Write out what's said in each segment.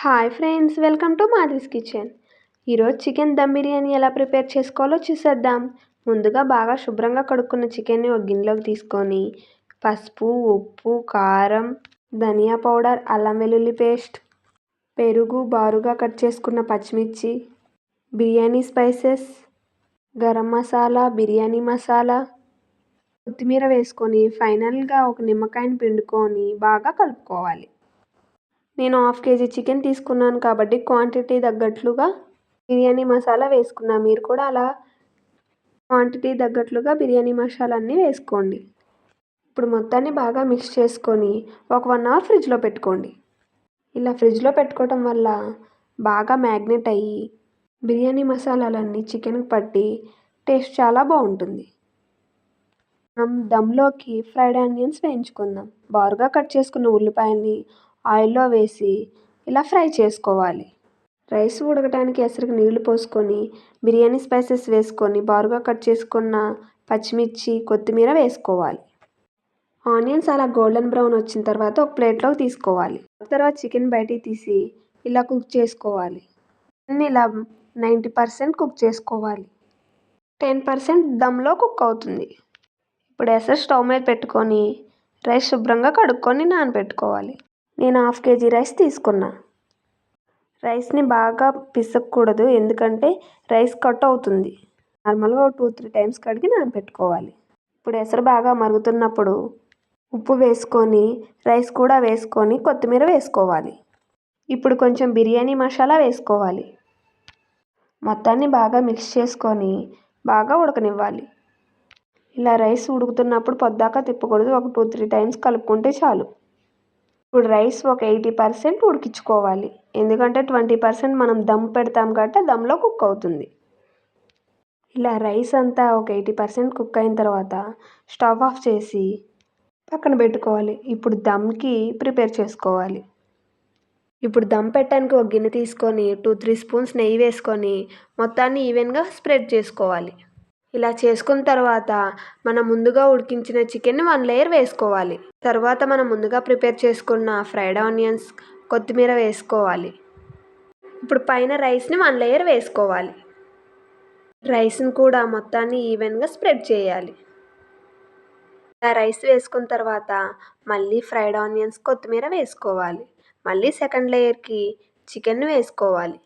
Hi friends welcome to Madhavi's kitchen ఈరోజు chicken dum biryani ఎలా prepare చేసుకోవాలో చూసేద్దాం. ముందుగా బాగా శుభ్రంగా కడుక్కున్న చికెన్ని ఒక గిన్నెలోకి తీసుకొని పసుపు ఉప్పు కారం ధనియా పౌడర్ అల్లం వెల్లుల్లి పేస్ట్ పెరుగు బారుగా కట్ చేసుకున్న పచ్చిమిర్చి బిర్యానీ స్పైసెస్ గరం మసాలా బిర్యానీ మసాలా కొత్తిమీర వేసుకొని ఫైనల్గా ఒక నిమ్మకాయని పిండుకొని బాగా కలుపుకోవాలి. నేను హాఫ్ కేజీ చికెన్ తీసుకున్నాను కాబట్టి క్వాంటిటీ తగ్గట్లుగా బిర్యానీ మసాలా వేసుకున్నా. మీరు కూడా అలా క్వాంటిటీ తగ్గట్లుగా బిర్యానీ మసాలా అన్నీ వేసుకోండి. ఇప్పుడు మొత్తాన్ని బాగా మిక్స్ చేసుకొని ఒక వన్ అవర్ ఫ్రిడ్జ్లో పెట్టుకోండి. ఇలా ఫ్రిడ్జ్లో పెట్టుకోవటం వల్ల బాగా మ్యాగ్నెట్ అయ్యి బిర్యానీ మసాలాలన్నీ చికెన్కి పట్టి టేస్ట్ చాలా బాగుంటుంది. మనం దమ్లోకి ఫ్రైడ్ ఆనియన్స్ వేయించుకుందాం. బారుగా కట్ చేసుకున్న ఉల్లిపాయల్ని ఆయిల్లో వేసి ఇలా ఫ్రై చేసుకోవాలి. రైస్ ఉడకడానికి ఎసరికి నీళ్ళు పోసుకొని బిర్యానీ స్పైసెస్ వేసుకొని బారుగా కట్ చేసుకున్న పచ్చిమిర్చి కొత్తిమీర వేసుకోవాలి. ఆనియన్స్ అలా గోల్డెన్ బ్రౌన్ వచ్చిన తర్వాత ఒక ప్లేట్లోకి తీసుకోవాలి. తర్వాత చికెన్ బయటికి తీసి ఇలా కుక్ చేసుకోవాలి. ఇలా నైంటీ పర్సెంట్ కుక్ చేసుకోవాలి. టెన్ పర్సెంట్ దమ్లో కుక్ అవుతుంది. ఇప్పుడు ఎసరు స్టవ్ మీద పెట్టుకొని రైస్ శుభ్రంగా కడుక్కొని నానబెట్టుకోవాలి. నేను హాఫ్ కేజీ రైస్ తీసుకున్నా. రైస్ని బాగా పిసకూడదు ఎందుకంటే రైస్ కట్ అవుతుంది. నార్మల్గా ఒక టూ త్రీ టైమ్స్ కడిగి నానబెట్టుకోవాలి ఇప్పుడు ఎసరు బాగా మరుగుతున్నప్పుడు ఉప్పు వేసుకొని రైస్ కూడా వేసుకొని కొత్తిమీర వేసుకోవాలి. ఇప్పుడు కొంచెం బిర్యానీ మసాలా వేసుకోవాలి. మొత్తాన్ని బాగా మిక్స్ చేసుకొని బాగా ఉడకనివ్వాలి. ఇలా రైస్ ఉడుకుతున్నప్పుడు పొద్దాక తిప్పకూడదు ఒక టూ త్రీ టైమ్స్ కలుపుకుంటే చాలు. ఇప్పుడు రైస్ ఒక ఎయిటీ పర్సెంట్ ఉడికించుకోవాలి. ఎందుకంటే ట్వంటీ పర్సెంట్ మనం దమ్ పెడతాం కాబట్టి దమ్లో కుక్ అవుతుంది. ఇలా రైస్ అంతా ఒక ఎయిటీ పర్సెంట్ కుక్ అయిన తర్వాత స్టవ్ ఆఫ్ చేసి పక్కన పెట్టుకోవాలి. ఇప్పుడు దమ్కి ప్రిపేర్ చేసుకోవాలి. ఇప్పుడు దమ్ పెట్టడానికి ఒక గిన్నె తీసుకొని టూ త్రీ స్పూన్స్ నెయ్యి వేసుకొని మొత్తాన్ని ఈవెన్గా స్ప్రెడ్ చేసుకోవాలి. ఇలా చేసుకున్న తర్వాత మనం ముందుగా ఉడికించిన చికెన్ని వన్ లేయర్ వేసుకోవాలి. తర్వాత మనం ముందుగా ప్రిపేర్ చేసుకున్న ఫ్రైడ్ ఆనియన్స్ కొత్తిమీర వేసుకోవాలి. ఇప్పుడు పైన రైస్ని వన్ లేయర్ వేసుకోవాలి. రైస్ని కూడా మొత్తాన్ని ఈవెన్గా స్ప్రెడ్ చేయాలి. ఆ రైస్ వేసుకున్న తర్వాత మళ్ళీ ఫ్రైడ్ ఆనియన్స్ కొత్తిమీర వేసుకోవాలి. మళ్ళీ సెకండ్ లేయర్కి చికెన్ వేసుకోవాలి.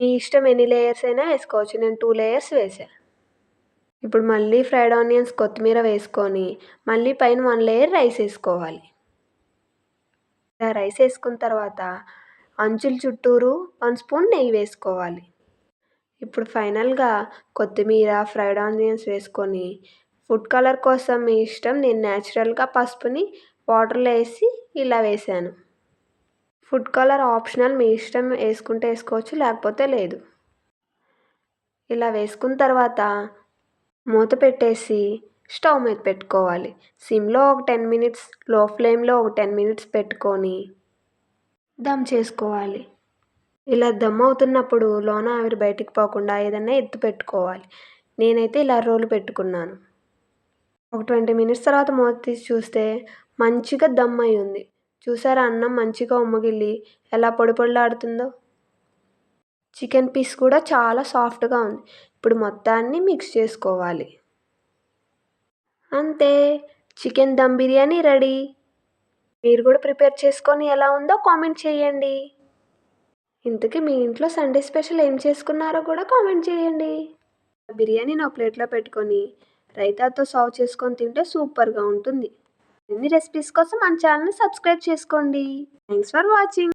మీ ఇష్టం ఎన్ని లేయర్స్ అయినా వేసుకోవచ్చు. నేను టూ లేయర్స్ వేసాను ఇప్పుడు మళ్ళీ ఫ్రైడ్ ఆనియన్స్ కొత్తిమీర వేసుకొని మళ్ళీ పైన వన్ లేయర్ రైస్ వేసుకోవాలి. ఇలా రైస్ వేసుకున్న తర్వాత అంచుల చుట్టూరు వన్ స్పూన్ నెయ్యి వేసుకోవాలి. ఇప్పుడు ఫైనల్గా కొత్తిమీర ఫ్రైడ్ ఆనియన్స్ వేసుకొని ఫుడ్ కలర్ కోసం మీ ఇష్టం నేను న్యాచురల్గా పసుపుని వాటర్లో వేసి ఇలా వేసాను. ఫుడ్ కలర్ ఆప్షనల్ మీ ఇష్టం వేసుకుంటే వేసుకోవచ్చు లేకపోతే లేదు. ఇలా వేసుకున్న తర్వాత మూత పెట్టేసి స్టవ్ మీద పెట్టుకోవాలి. సిమ్లో ఒక టెన్ మినిట్స్లో ఫ్లేమ్లో ఒక టెన్ మినిట్స్ పెట్టుకొని దమ్ చేసుకోవాలి. ఇలా దమ్ అవుతున్నప్పుడు లోన ఆవిరి బయటికి పోకుండా ఏదైనా ఎత్తు పెట్టుకోవాలి. నేనైతే ఇలా రోలు పెట్టుకున్నాను. ఒక ట్వంటీ మినిట్స్ తర్వాత మూత తీసి చూస్తే మంచిగా దమ్ అయి ఉంది. చూసారా అన్నం మంచిగా ఉమ్మగిల్లి ఎలా పొడి పొడిలాడుతుందో? చికెన్ పీస్ కూడా చాలా సాఫ్ట్గా ఉంది. ఇప్పుడు మొత్తాన్ని మిక్స్ చేసుకోవాలి. అంతే. Chicken dum biryani ready. మీరు కూడా ప్రిపేర్ చేసుకొని ఎలా ఉందో కామెంట్ చేయండి. ఇంతకీ మీ ఇంట్లో సండే స్పెషల్ ఏం చేసుకున్నారో కూడా కామెంట్ చేయండి. బిర్యానీ నా ప్లేట్లో పెట్టుకొని రైతాతో సర్వ్ చేసుకొని తింటే సూపర్గా ఉంటుంది. ఎన్ని రెసిపీస్ కోసం మన ఛానల్ని సబ్స్క్రైబ్ చేసుకోండి. Thanks for watching